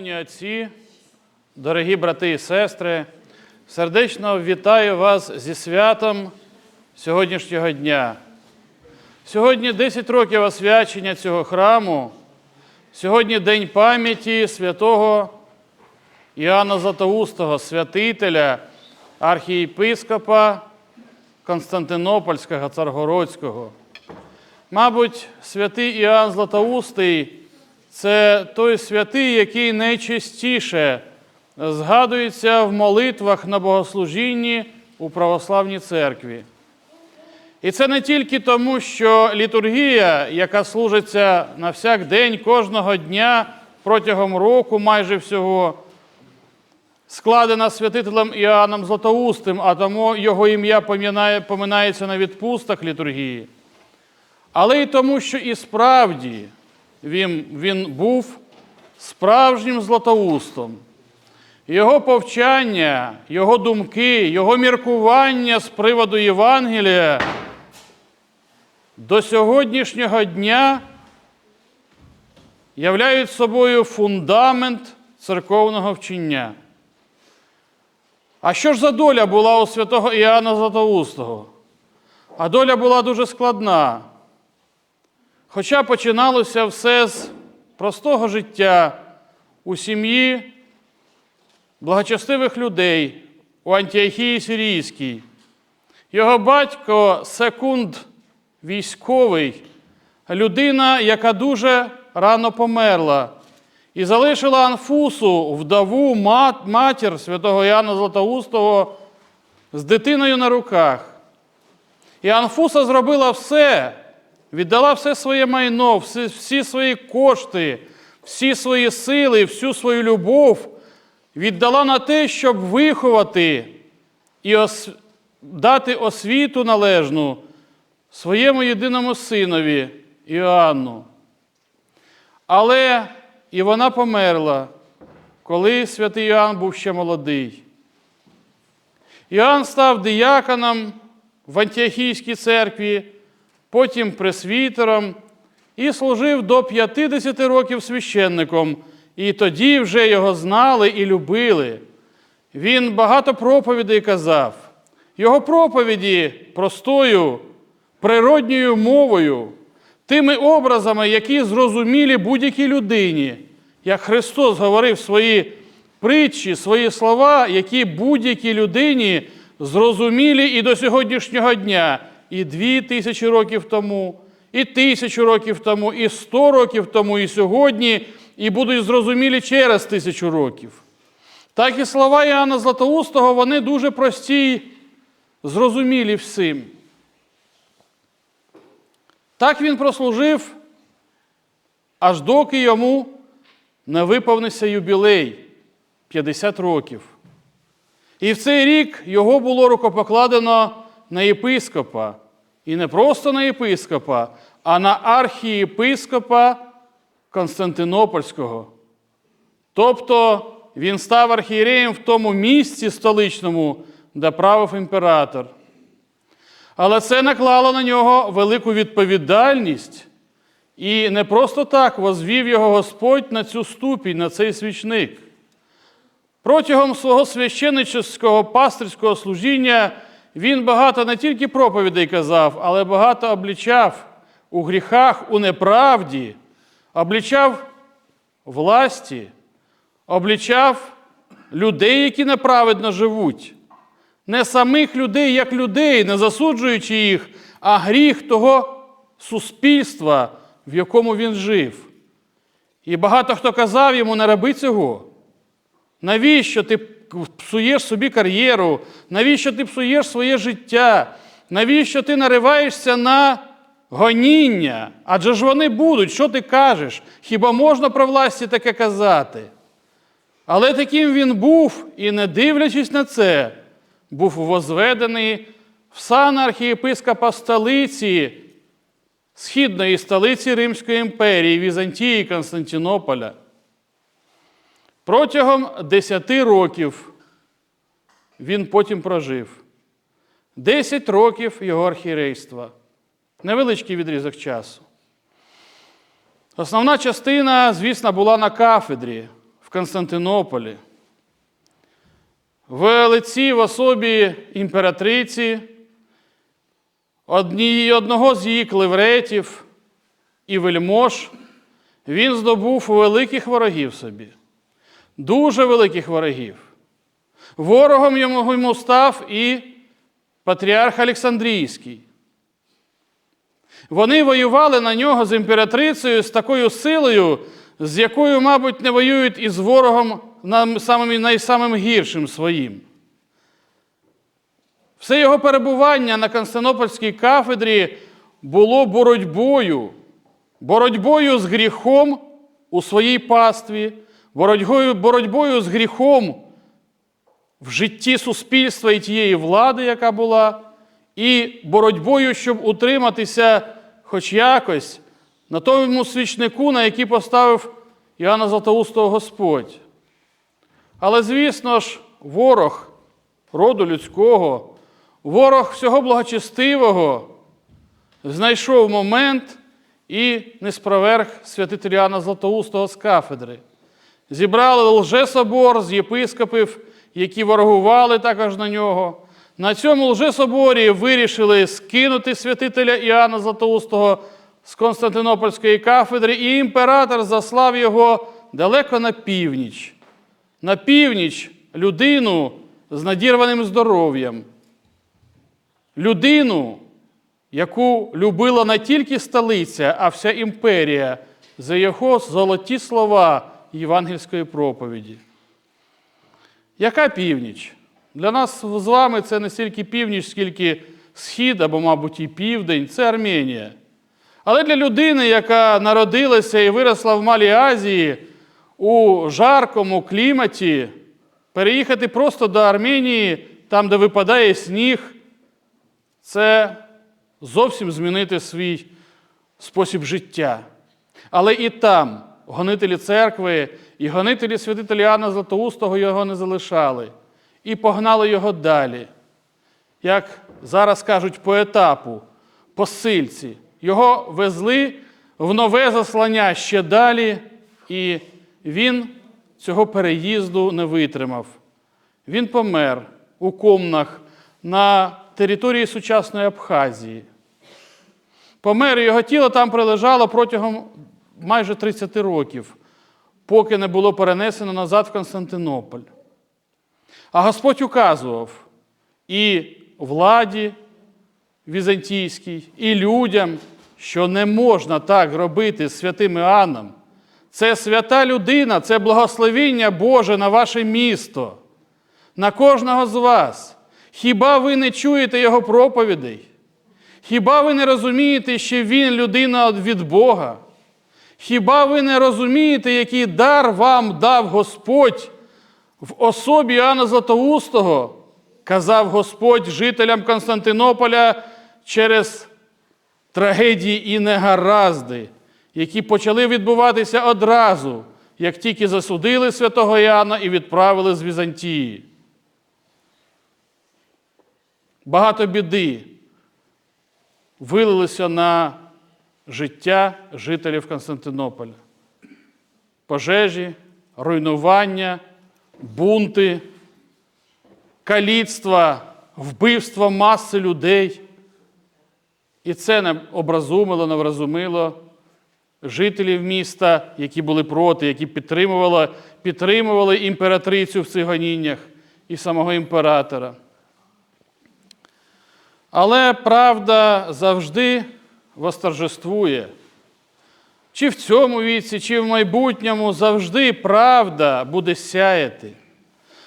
Шановні отці, дорогі брати і сестри, сердечно вітаю вас зі святом сьогоднішнього дня. Сьогодні 10 років освячення цього храму. Сьогодні День пам'яті святого Іоанна Златоустого, святителя, архієпископа Константинопольського Царгородського. Мабуть, святий Іоанн Златоустий це той святий, який найчастіше згадується в молитвах на богослужінні у православній церкві. І це не тільки тому, що літургія, яка служиться на всяк день кожного дня протягом року, майже всього, складена святителем Іоанном Златоустим, а тому його ім'я поминає- поминається на відпустах літургії. Але й тому, що і справді він, він був справжнім златоустом. Його повчання, його думки, його міркування з приводу Євангелія до сьогоднішнього дня являють собою фундамент церковного вчення. А що ж за доля була у святого Іоанна Златоустого? А доля була дуже складна. Хоча починалося все з простого життя у сім'ї благочестивих людей у Антіохії Сирійській. Його батько секунд військовий, людина, яка дуже рано померла, і залишила Анфусу, вдову, мат- матір святого Іоанна Златоустого з дитиною на руках. І Анфуса зробила все, віддала все своє майно, всі, всі свої кошти, всі свої сили, всю свою любов віддала на те, щоб виховати і ос... дати освіту належну своєму єдиному синові Іоанну. Але і вона померла, коли святий Іоанн був ще молодий. Іоанн став дияконом в Антіохійській церкві, потім пресвітером і служив до 50 років священником. І тоді вже його знали і любили. Він багато проповідей казав. Його проповіді простою, природньою мовою, тими образами, які зрозумілі будь-якій людині, як Христос говорив свої притчі, свої слова, які будь-якій людині зрозумілі і до сьогоднішнього дня, і дві тисячі років тому, і тисячу років тому, і сто років тому, і сьогодні, і будуть зрозумілі через тисячу років. Так і слова Іоанна Златоустого, вони дуже прості, зрозумілі всім. Так він прослужив, аж доки йому не виповнився юбілей 50 років. І в цей рік його було рукопокладено на єпископа. І не просто на єпископа, а на архієпископа Константинопольського. Тобто він став архієреєм в тому місці столичному, де правив імператор. Але це наклало на нього велику відповідальність. І не просто так возвів його Господь на цю ступінь, на цей свічник. Протягом свого священнического пастирського служіння він багато не тільки проповідей казав, але багато облічав у гріхах, у неправді, облічав власті, облічав людей, які неправедно живуть. Не самих людей, як людей, не засуджуючи їх, а гріх того суспільства, в якому він жив. І багато хто казав йому, не роби цього. Навіщо ти псуєш собі кар'єру? Навіщо ти псуєш своє життя? Навіщо ти нариваєшся на гоніння? Адже ж вони будуть, що ти кажеш? Хіба можна про власті таке казати? Але таким він був, і не дивлячись на це, був возведений в сан архієпископа столиці, східної столиці Римської імперії, Візантії Константинополя. Протягом 10 років він потім прожив. 10 років його архірейства. Невеличкий відрізок часу. Основна частина, звісно, була на кафедрі. В Константинополі. В лиці в особі імператриці, одні, одного з її клевретів і вельмож, він здобув великих ворогів собі, дуже великих ворогів. Ворогом йому став і патріарх Олександрійський. Вони воювали на нього з імператрицею з такою силою, з якою, мабуть, не воюють із ворогом нам самим, найсамим гіршим своїм. Все його перебування на Константинопольській кафедрі було боротьбою, боротьбою з гріхом у своїй пастві, боротьбою, боротьбою з гріхом в житті суспільства і тієї влади, яка була, і боротьбою, щоб утриматися хоч якось на тому свічнику, на який поставив Іоанна Златоустого Господь. Але, звісно ж, ворог роду людського, ворог всього благочестивого знайшов момент і не спроверг святителя Іоанна Златоустого з кафедри. Зібрали лжесобор з єпископів, які ворогували також на нього. На цьому лжесоборі вирішили скинути святителя Іоанна Златоустого з Константинопольської кафедри, і імператор заслав його далеко на північ. На північ людину з надірваним здоров'ям. Людину, яку любила не тільки столиця, а вся імперія за його золоті слова євангельської проповіді. Яка північ? Для нас з вами це не стільки північ, скільки схід або, мабуть, і південь це Арменія. Але для людини, яка народилася і виросла в Малій Азії у жаркому кліматі, переїхати просто до Арменії, там, де випадає сніг, це зовсім змінити свій спосіб життя. Але і там гонителі церкви і гонителі святителя Іоанна Златоустого його не залишали і погнали його далі. Як зараз кажуть, по етапу, по сильці. Його везли в нове заслання ще далі, і він цього переїзду не витримав. Він помер у комнах на території сучасної Абхазії. Помер його тіло там прилежало протягом майже 30 років, поки не було перенесено назад в Константинополь. А Господь указував і владі візантійській, і людям, що не можна так робити з святим Іоанном. Це свята людина, це благословіння Боже на ваше місто, на кожного з вас. Хіба ви не чуєте Його проповідей? Хіба ви не розумієте, що Він людина від Бога? Хіба ви не розумієте, який дар вам дав Господь в особі Іоанна Златоустого, казав Господь жителям Константинополя через трагедії і негаразди, які почали відбуватися одразу, як тільки засудили святого Іоанна і відправили з Візантії. Багато біди вилилося на життя жителів Константинополя. Пожежі, руйнування, бунти, каліцтва, вбивства маси людей. І це не образумило, не вразумило жителів міста, які були проти, які підтримували, підтримували імператрицю в цих гоніннях і самого імператора. Але правда завжди восторжествує. Чи в цьому віці, чи в майбутньому завжди правда буде сяяти.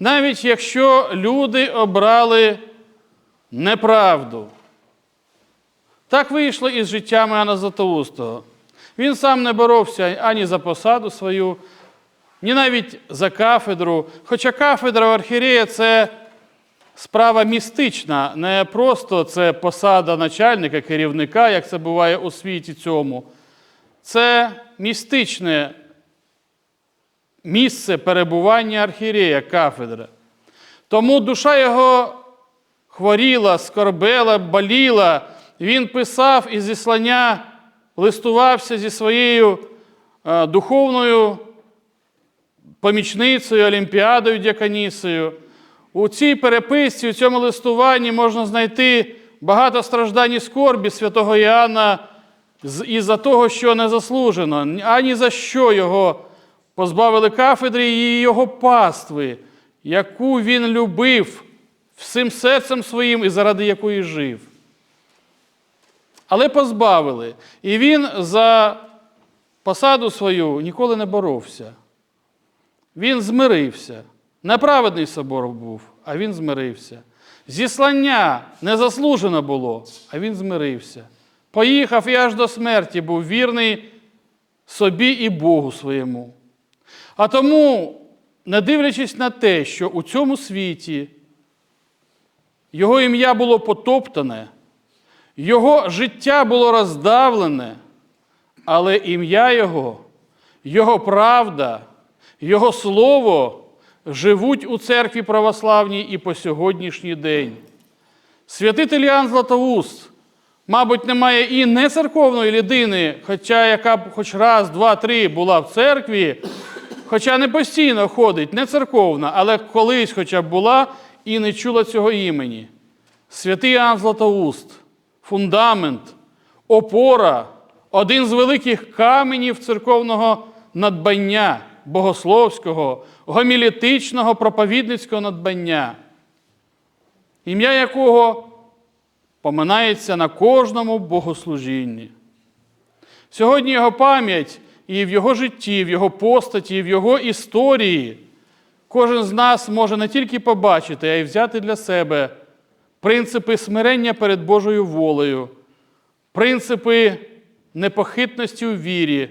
Навіть якщо люди обрали неправду. Так вийшло із життям Іоанна Златоустого. Він сам не боровся ані за посаду свою, ні навіть за кафедру. Хоча кафедра в архієрея це справа містична, не просто це посада начальника, керівника, як це буває у світі цьому. Це містичне місце перебування архієрея, кафедра. Тому душа його хворіла, скорбела, боліла. Він писав із зіслання, листувався зі своєю е, духовною помічницею, Олімпіадою Дяконісою. У цій переписці, у цьому листуванні можна знайти багато страждань і скорбі святого Іоанна з- із-за того, що не заслужено, ані за що його позбавили кафедри і його пастви, яку він любив всім серцем своїм і заради якої жив. Але позбавили. І він за посаду свою ніколи не боровся. Він змирився. Неправедний собор був, а він змирився. Зіслання незаслужено було, а він змирився. Поїхав і аж до смерті був вірний собі і Богу своєму. А тому, не дивлячись на те, що у цьому світі його ім'я було потоптане, його життя було роздавлене, але ім'я Його, Його правда, Його слово живуть у церкві православній і по сьогоднішній день. Святитель Іоанн Златоуст, мабуть, немає і не церковної людини, хоча яка б хоч раз, два, три була в церкві, хоча не постійно ходить, не церковна, але колись хоча б була і не чула цього імені. Святий Іоанн Златоуст, фундамент, опора, один з великих каменів церковного надбання, богословського, гомілітичного, проповідницького надбання, ім'я якого поминається на кожному богослужінні. Сьогодні його пам'ять і в його житті, в його постаті, і в його історії кожен з нас може не тільки побачити, а й взяти для себе принципи смирення перед Божою волею, принципи непохитності у вірі,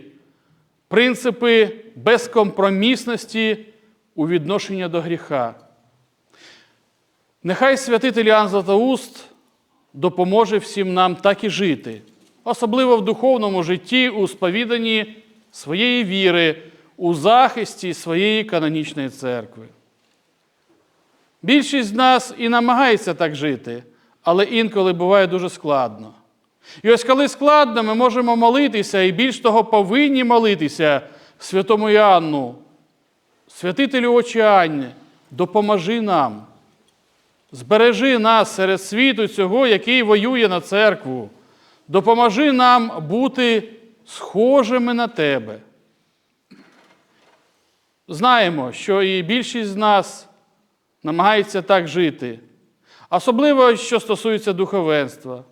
принципи безкомпромісності у відношенні до гріха. Нехай святитель Іоанн Златоуст допоможе всім нам так і жити, особливо в духовному житті, у сповіданні своєї віри, у захисті своєї канонічної церкви. Більшість з нас і намагається так жити, але інколи буває дуже складно. І ось коли складно, ми можемо молитися, і більш того, повинні молитися святому Іоанну, святителю Очіанні, допоможи нам. Збережи нас серед світу цього, який воює на церкву. Допоможи нам бути схожими на тебе. Знаємо, що і більшість з нас намагається так жити, особливо, що стосується духовенства.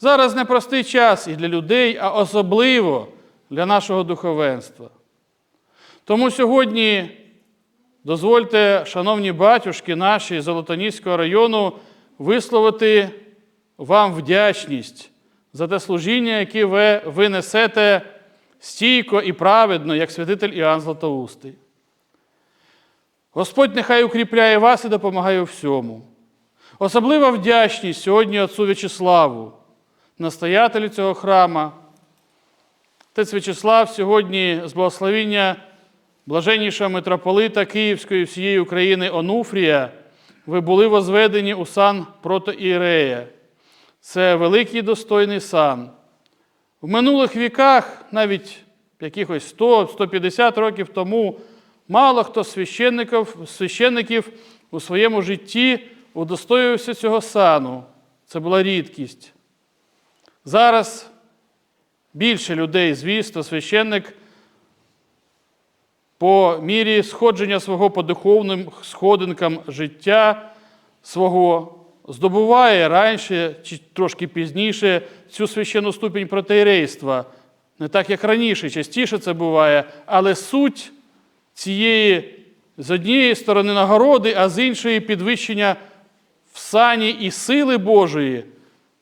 Зараз непростий час і для людей, а особливо для нашого духовенства. Тому сьогодні дозвольте, шановні батюшки наші Золотоніського району, висловити вам вдячність за те служіння, яке ви, ви несете стійко і праведно, як святитель Іоанн Златоустий. Господь нехай укріпляє вас і допомагає у всьому. Особлива вдячність сьогодні отцу В'ячеславу, настоятелю цього храма. Отець В'ячеслав сьогодні з благословіння блаженнішого митрополита Київської всієї України Онуфрія, ви були возведені у сан протоірея. Це великий достойний сан. В минулих віках, навіть якихось 100-150 років тому, мало хто з священників, священників у своєму житті удостоювався цього сану. Це була рідкість. Зараз більше людей, звісно, священник по мірі сходження свого по духовним сходинкам життя свого здобуває раніше чи трошки пізніше цю священну ступінь протеєрейства. Не так, як раніше, частіше це буває, але суть цієї з однієї сторони нагороди, а з іншої підвищення в сані і сили Божої,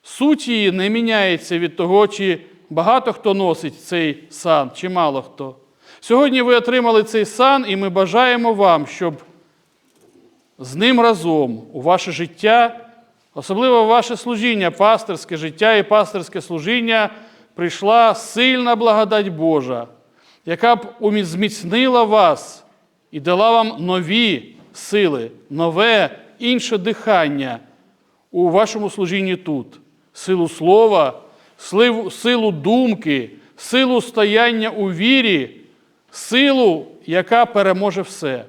суть її не міняється від того, чи багато хто носить цей сан, чи мало хто. Сьогодні ви отримали цей сан, і ми бажаємо вам, щоб з ним разом у ваше життя, особливо в ваше служіння, пастирське життя і пастирське служіння, прийшла сильна благодать Божа, яка б зміцнила вас і дала вам нові сили, нове інше дихання у вашому служінні тут. Силу слова, силу думки, силу стояння у вірі, силу, яка переможе все.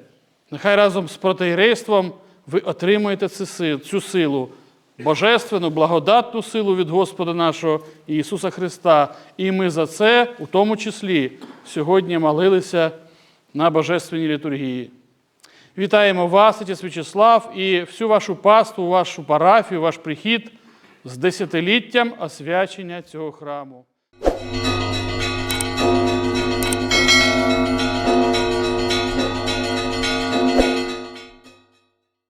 Нехай разом з протиєрейством ви отримаєте цю силу, божественну, благодатну силу від Господа нашого Ісуса Христа. І ми за це, у тому числі, сьогодні молилися на Божественній літургії. Вітаємо вас, отець В'ячеслав, і всю вашу паству, вашу парафію, ваш прихід з десятиліттям освячення цього храму.